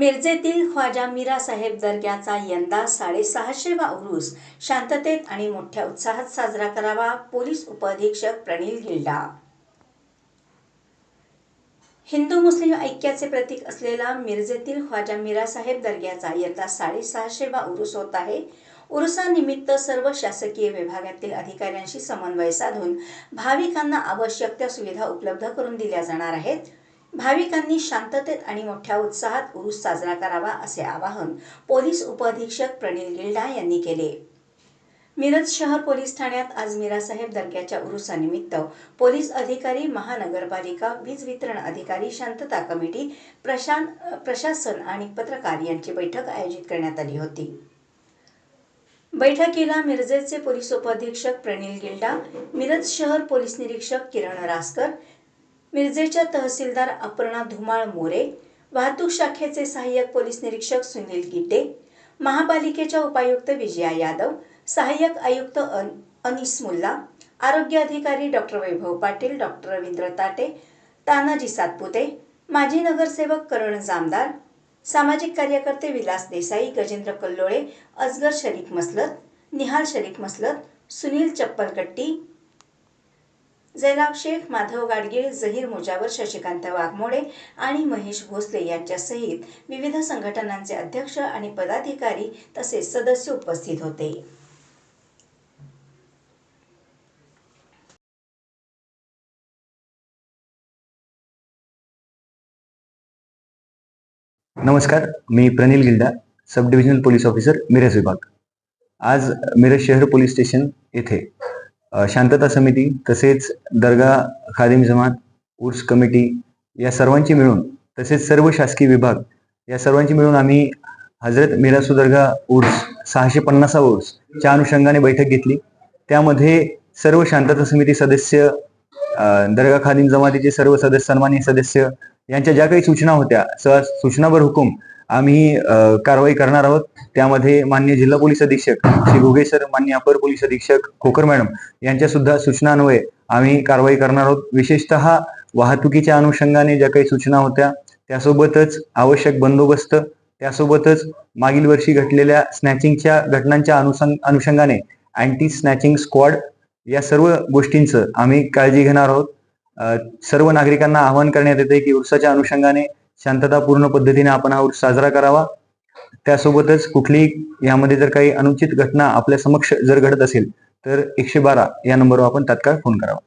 मिरजेतील ख्वाजा मीरा साहेब दर्ग्याचा यंदा साडेसहाशेवा उरूस शांततेत आणि मोठ्या उत्साहात साजरा करावा पोलीस उपअधीक्षक प्रणील गिल्डा हिंदू मुस्लिम ऐक्याचे प्रतीक असलेला मिरजेतील ख्वाजा मीरा साहेब दर्ग्याचा यंदा साडेसहाशेवा उरूस होत आहे. उरुसानिमित्त सर्व शासकीय विभागातील अधिकाऱ्यांशी समन्वय साधून भाविकांना आवश्यक त्या सुविधा उपलब्ध करून दिल्या जाणार आहेत. भाविकांनी शांततेत आणि मोठ्या उत्साहात उरूस साजरा करावा असे आवाहन पोलीस उपअधीक्षक प्रणील गिल्डा यांनी केले. मिरज शहर पोलीस ठाण्यात आज मिरासाहेब दर्ग्याच्या उरुसानिमित्त पोलीस अधिकारी महानगरपालिका वीज वितरण अधिकारी शांतता कमिटी प्रशान प्रशासन आणि पत्रकार यांची बैठक आयोजित करण्यात आली होती. बैठकीला मिरजेचे पोलीस उपअधीक्षक प्रणिल गिल्डा मिरज शहर पोलीस निरीक्षक किरण रासकर मिरजेच्या तहसीलदार अपर्णा धुमाळ मोरे वाहतूक शाखेचे सहाय्यक पोलीस निरीक्षक सुनील गिटे महापालिकेच्या उपायुक्त विजया यादव सहाय्यक आयुक्त अन अनिस मुल्ला आरोग्य अधिकारी डॉक्टर वैभव पाटील डॉक्टर रवींद्र ताटे तानाजी सातपुते माजी नगरसेवक करण जामदार सामाजिक कार्यकर्ते विलास देसाई गजेंद्र कल्लोळे अजगर शरीफ मसलत निहाल शरीफ मसलत सुनील चप्पलकट्टी जैनाब शेख माधव गाडगीळ जहीर मुजावर शशिकांत वाघमोडे आणि महेश भोसले यांच्यासहित विविध संघटनांचे अध्यक्ष आणि पदाधिकारी तसेच सदस्य उपस्थित होते. नमस्कार मी Pranil Gilda sub divisional police officer Miraj विभाग. आज मिरज शहर पोलीस स्टेशन येथे शांतता समिती तसेच दर्गा खादिम जमात उर्स कमिटी या सर्वांची मिळून तसेच सर्व शासकीय विभाग या सर्वांची मिळून आम्ही हजरत मिरासू दर्गा उर्स सहाशे पन्नासा उर्स च्या अनुषंगाने बैठक घेतली. त्यामध्ये सर्व शांतता समिती सदस्य दर्गा खादिम जमातीचे सर्व सदस्य सन्माननीय सदस्य यांच्या ज्या काही सूचना होत्या स- सूचनावर हुकूम आम्ही कारवाई करणार आहोत. त्यामध्ये मान्य जिल्हा पोलीस अधीक्षक श्री भोगेश्वर मान्य अपर पोलीस अधीक्षक खोकर मॅडम यांच्या सुद्धा सूचनान्वये आम्ही कारवाई करणार आहोत. विशेषतः वाहतुकीच्या अनुषंगाने ज्या काही सूचना होत्या त्यासोबतच आवश्यक बंदोबस्त त्यासोबतच मागील वर्षी घडलेल्या स्नॅचिंगच्या घटनांच्या अनुसंग अनुषंगाने अँटी स्नॅचिंग स्क्वॉड या सर्व गोष्टींचं आम्ही काळजी घेणार आहोत. सर्व नागरिकांना आवाहन करण्यात येते की उर्साच्या अनुषंगाने शांततापूर्ण पद्धतीने आपण हा उर्स साजरा करावा. त्यासोबतच कुठलीही यामध्ये जर काही अनुचित घटना आपल्या समक्ष जर घडत असेल तर एकशे बारा या नंबरवर आपण तात्काळ फोन करावा.